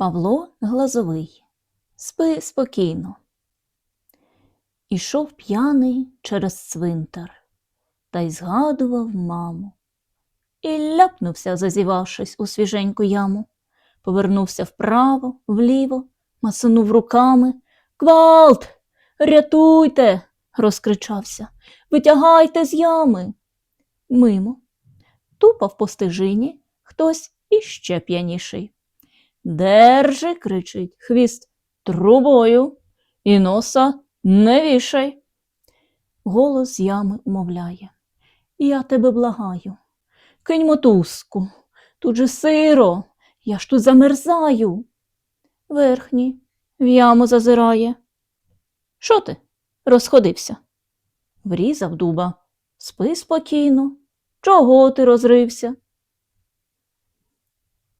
Павло Глазовий. Спи спокійно. Ішов п'яний через цвинтар та й згадував маму. І ляпнувся, зазівавшись у свіженьку яму. Повернувся вправо, вліво, масонув руками. Квалт! Рятуйте! розкричався. Витягайте з ями. Мимо. Тупав по стежині хтось іще п'яніший. Держи, кричить, хвіст трубою і носа не вішай. Голос ями умовляє. Я тебе благаю. Кинь мотузку. Тут же сиро, я ж тут замерзаю. Верхній в яму зазирає. Що ти? Розходився. Врізав дуба. Спи спокійно. Чого ти розрився?